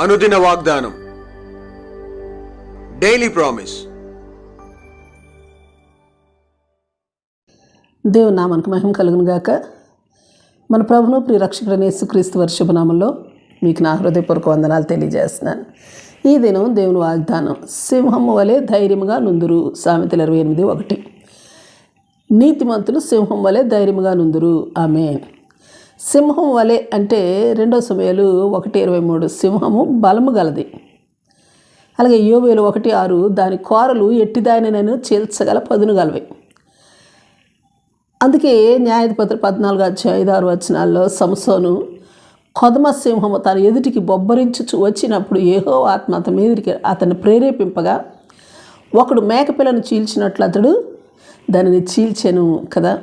అనుదిన వాగ్దానం. Daily promise దేవుని నామానికి మహిమ కలుగును గాక. మన ప్రభును ప్రియ రక్షకుడైన యేసుక్రీస్తు వర్షభనామంలో మీకు నా హృదయపూర్వక వందనాలు తెలియజేస్తున్నాను. ఈ దినం దేవుని వాగ్దానం సింహం వలె ధైర్యముగా నుందురు సామెతలు ఇరవై ఎనిమిది ఒకటి. నీతిమంతులు సింహం వలె ధైర్యముగా నుందురు. ఆమె సింహం వలె అంటే రెండో సమయాలు ఒకటి ఇరవై మూడు. సింహము బలము గలది. అలాగే యోవేలు ఒకటి ఆరు దాని కోరలు ఎట్టిదానినను చీల్చగల పదును గలవి. అందుకే న్యాయాధిపతులు పద్నాలుగు అధ్యాయ ఐదు ఆరు వచనాల్లో సంసోను కొదమ సింహము తన ఎదుటికి బొబ్బరించుచు వచ్చినప్పుడు ఏహో ఆత్మ అతని మీదకి అతన్ని ప్రేరేపింపగా ఒకడు మేకపిల్లను చీల్చినట్లు అతడు దానిని చీల్చెను కదా?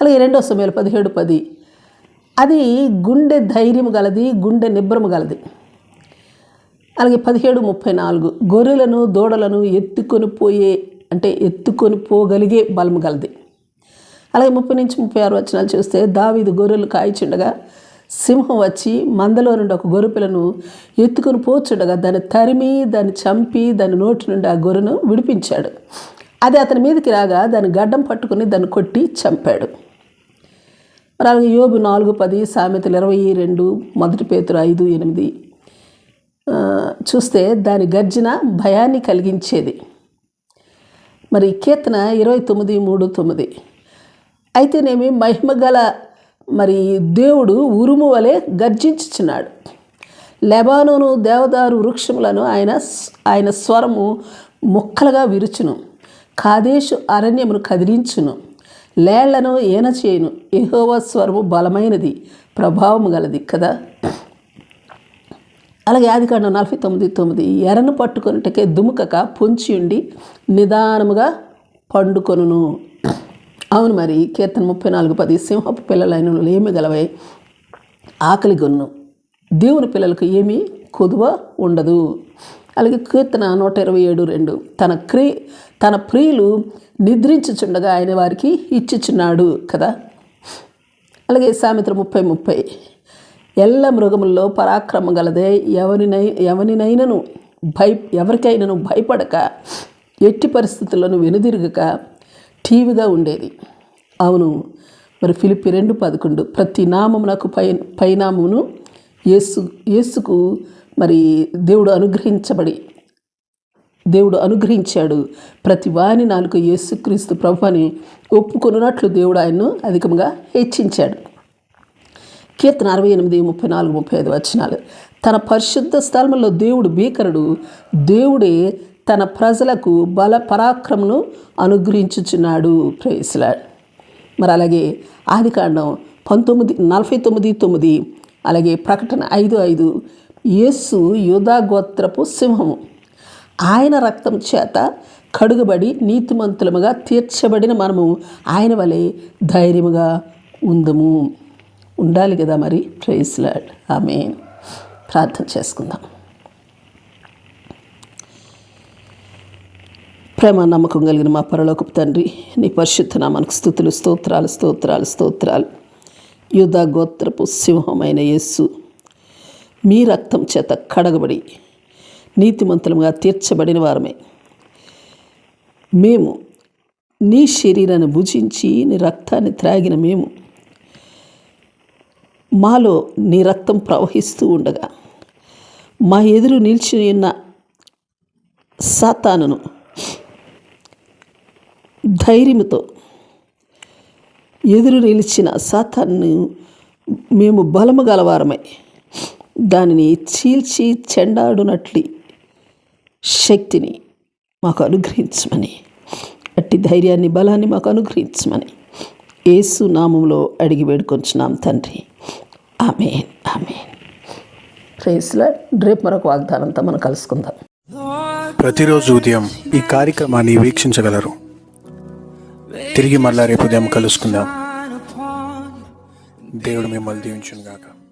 అలాగే రెండో సమయాలు పదిహేడు పది. అది గుండె ధైర్యం గలది గుండె నిబ్రము గలది. అలాగే పదిహేడు ముప్పై నాలుగు. గొర్రెలను దూడలను ఎత్తుకొని పోయే అంటే ఎత్తుకొని పోగలిగే బలము గలది. అలాగే ముప్పై నుంచి ముప్పై ఆరు వచనాలు చూస్తే దావీదు గొర్రెలు కాయిచుండగా సింహం వచ్చి మందలో నుండి ఒక గొర్రె పిల్లను ఎత్తుకొని పోచుండగా దాన్ని తరిమి దాన్ని చంపి దాని నోటి నుండి ఆ గొర్రెను విడిపించాడు. అది అతని మీదకి రాగా దాని గడ్డం పట్టుకుని దాన్ని కొట్టి చంపాడు. మరి అలాగే యోబు నాలుగు పది సామెతలు ఇరవై రెండు మొదటి పేతురు ఐదు ఎనిమిది. చూస్తే దాని గర్జన భయాన్ని కలిగించేది. మరి కీర్తన ఇరవై తొమ్మిది మూడు తొమ్మిది. అయితేనేమి మహిమ గల మరి దేవుడు ఉరుము వలె గర్జించుచున్నాడు. లెబానోను దేవదారు వృక్షములను ఆయన ఆయన స్వరము ముక్కలుగా విరుచును. కాదేశు అరణ్యమును కదిలించును. లేళ్ళను ఏన చేయను. ఎహోవ స్వరము బలమైనది ప్రభావం గలది కదా. అలాగే ఆదికాండం నలభై తొమ్మిది తొమ్మిది ఎరను పట్టుకొనుటకే దుముకక పొంచి ఉండి నిదానముగా పండుకొనును. అవును మరి కీర్తన ముప్పై నాలుగు పది సింహపు పిల్లలైన ఏమి గలవై? ఆకలి గొన్ను. దేవుని పిల్లలకు ఏమీ కొదువ ఉండదు. అలాగే కీర్తన నూట ఇరవై ఏడు రెండు. తన క్రీ తన ప్రియులు నిద్రించుచుండగా ఆయన వారికి ఇచ్చిచున్నాడు కదా. అలాగే సామెత్ర ముప్పై ముప్పై. ఎల్ల మృగముల్లో పరాక్రమం గలదే ఎవరినై ఎవరినైనను భయ ఎవరికైనాను భయపడక ఎట్టి పరిస్థితులను వెనుదిరగక టీవీగా ఉండేది. అవును మరి ఫిలిపి రెండు పదకొండు. ప్రతి నామమునకు పై పైనామమును యేసు యేసుకు మరి దేవుడు అనుగ్రహించబడి దేవుడు అనుగ్రహించాడు ప్రతి వాని నాలుగు యేసుక్రీస్తు ప్రభు అని ఒప్పుకొనున్నట్లు దేవుడు ఆయన్ను అధికంగా హెచ్చించాడు. కీర్తన అరవై ఎనిమిది ముప్పై నాలుగు ముప్పై ఐదు వచనాలు. తన పరిశుద్ధ స్థలంలో దేవుడు భీకరుడు దేవుడే తన ప్రజలకు బల పరాక్రమను అనుగ్రహించుచున్నాడు. ప్రేయస్లాడ్ మరి అలాగే ఆదికాండం పంతొమ్మిది నలభై తొమ్మిది తొమ్మిది అలాగే ప్రకటన ఐదు ఐదు యేసు యూదా గోత్రపు సింహము. ఆయన రక్తం చేత కడుగుబడి నీతిమంతులముగా తీర్చబడిన మనము ఆయన వలె ధైర్యముగా ఉందము. ఉండాలి కదా మరి? ప్రైస్లాడ్ ఆమె ప్రార్థన చేసుకుందాం. ప్రేమ నమ్మకం కలిగిన మా పరలోకపు తండ్రి నీ పరిశుద్ధ మనకు స్థుతులు స్తోత్రాలు స్తోత్రాలు స్తోత్రాలు. యుధ గోత్రపు సింహమైన యేస్సు మీ రక్తం చేత కడగబడి నీతిమంతులుగా తీర్చబడిన వారమే. మేము నీ శరీరాన్ని భుజించి నీ రక్తాన్ని త్రాగిన మేము మాలో నీ రక్తం ప్రవహిస్తూ ఉండగా మా ఎదురు నిలిచి ఉన్న సాతానును ధైర్యముతో ఎదురు నిలిచిన సాతాన్ని మేము బలము గలవారమై. దానిని చీల్చి చెండాడునట్లు శక్తిని మాకు అనుగ్రహించమని అట్టి ధైర్యాన్ని బలాన్ని మాకు అనుగ్రహించమని యేసు నామంలో అడిగి వేడుకొంచున్నాం తండ్రి. ఆమె ఆమె ప్రేస్లో రేపు మరొక వాగ్దానంతో మనం కలుసుకుందాం. ప్రతిరోజు ఉదయం ఈ కార్యక్రమాన్ని వీక్షించగలరు. తిరిగి మళ్ళా రేపు ఉదయం కలుసుకుందాం. దేవుడు మిమ్మల్ని దీవించును గాక